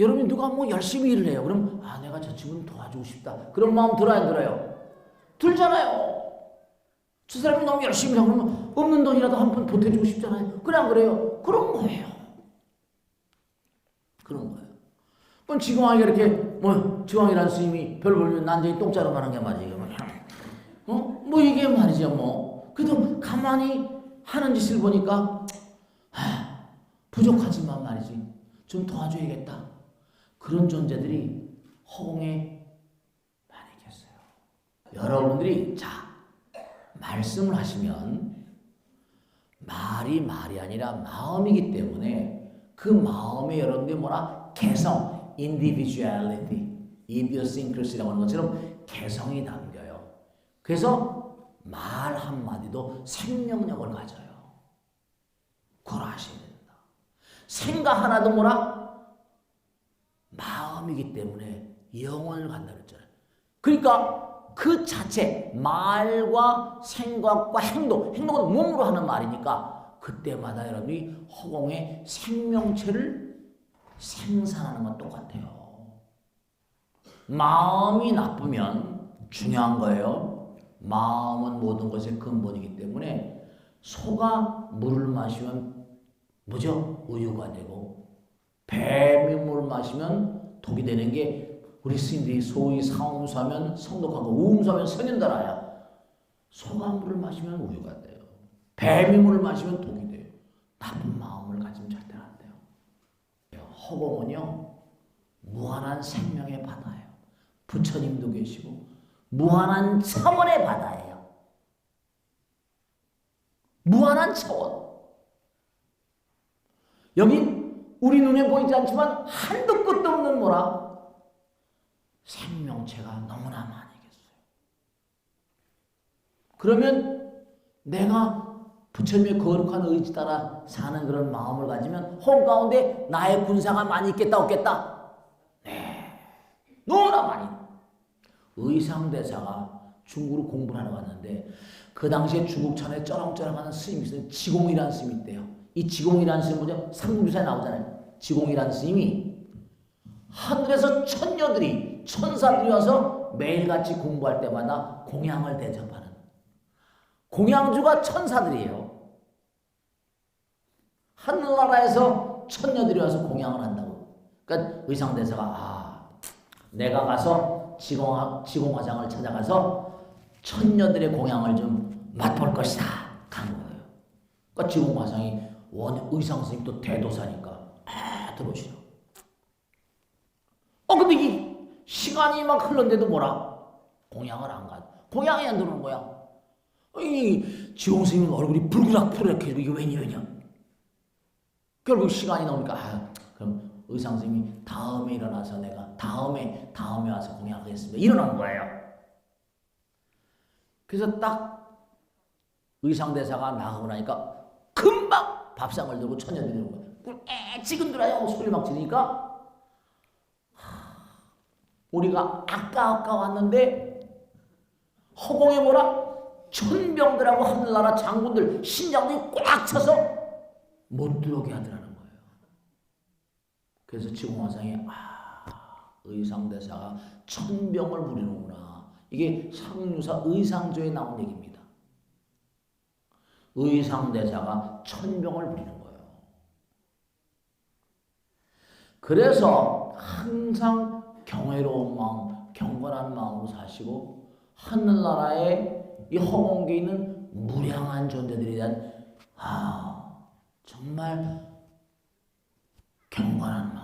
뭐 열심히 일을 해요. 그럼 아 내가 저 친구는 도와주고 싶다. 그런 마음 들어야 안 들어요? 들잖아요. 저 사람이 너무 열심히 하고 그러면 없는 돈이라도 한 푼 보태주고 싶잖아요. 그래 안 그래요? 그런 거예요. 그런 거예요. 그럼 지공왕이 이렇게 뭐 지공왕이라는 스님이 별 벌면 난쟁이 똥자루 가는 게 말이에요. 뭐. 어? 뭐 이게 말이죠 뭐. 그래도 가만히 하는 짓을 보니까 하, 부족하지만 말이지 좀 도와줘야겠다. 그런 존재들이 허공에 많이 계세요. 여러분들이 자 말씀을 하시면 말이 말이 아니라 마음이기 때문에 그 마음에 여러분들이 뭐라 개성, individuality, idiosyncrasy라고 하는 것처럼 개성이 담겨요. 그래서 말 한마디도 생명력을 가져요. 그걸 아셔야 된다. 생각 하나도 뭐라? 마음이기 때문에 영혼을 간다 그랬잖아요. 그러니까 그 자체 말과 생각과 행동, 행동은 몸으로 하는 말이니까 그때마다 여러분이 허공에 생명체를 생산하는 건 똑같아요. 마음이 나쁘면 중요한 거예요. 마음은 모든 것의 근본이기 때문에 소가 물을 마시면 뭐죠? 우유가 되고 뱀이 물을 마시면 독이 되는 게 우리 스님들이 소위 상음수하면 성독하고 우음수하면 선현달아야 소가 물을 마시면 우유가 돼요. 뱀이 물을 마시면 독이 돼요. 나쁜 마음을 가지면 절대 안 돼요. 허공은요 무한한 생명의 바다예요. 부처님도 계시고 무한한 차원의 바다예요. 무한한 차원. 여긴 우리 눈에 보이지 않지만 한도 끝도 없는 뭐라 생명체가 너무나 많이 계세요. 그러면 내가 부처님의 거룩한 의지 따라 사는 그런 마음을 가지면 홈 가운데 나의 군사가 많이 있겠다 없겠다? 네. 너무나 많이. 의상대사가 중국으로 공부를 하러 갔는데 그 당시에 중국 천에 쩌렁쩌렁하는 스님이 있어요. 지공이라는 스님이 있대요. 이 지공이라는 스님 뭐죠? 삼국유사에 나오잖아요. 지공이라는 스님이 하늘에서 천녀들이 천사들이 와서 매일같이 공부할 때마다 공양을 대접하는 공양주가 천사들이에요. 하늘나라에서 천녀들이 와서 공양을 한다고. 그러니까 의상대사가 아 내가 가서 지공 지공화장을 찾아가서 천녀들의 공양을 좀 맛볼 것이다. 간 거예요. 그러니까 지공화장이 원 의상 선생님 또 대도사니까 아 들어오시죠. 어 근데 이 시간이 막 흘렀는데도 뭐라 공양을 안 가. 공양이 안 들어오는 거야. 어, 이 지공 선생님 얼굴이 불그락불그락해 이게 왜냐 왜냐. 결국 시간이 나오니까 아 그럼 의상 선생님이 다음에 일어나서 내가 다음에 다음에 와서 공양하겠습니다. 일어난 거예요. 그래서 딱 의상대사가 나가고 나니까 금방 밥상을 들고 처녀들이 오는 거예요. 애 지근들어요. 소리 막 지르니까 우리가 아까 아까 왔는데 허공에 뭐라 천병들하고 하늘나라 장군들 신장들이 꽉 차서 못 들어오게 하더라는 거예요. 그래서 지공화상이 아 의상대사가 천병을 부리는구나. 이게 상유사 의상조에 나온 얘기입니다. 의상대사가 천병을 부리는 거예요. 그래서 항상 경외로운 마음, 경건한 마음으로 사시고 하늘나라에 이 허공계에 있는 무량한 존재들에 대한 아 정말 경건한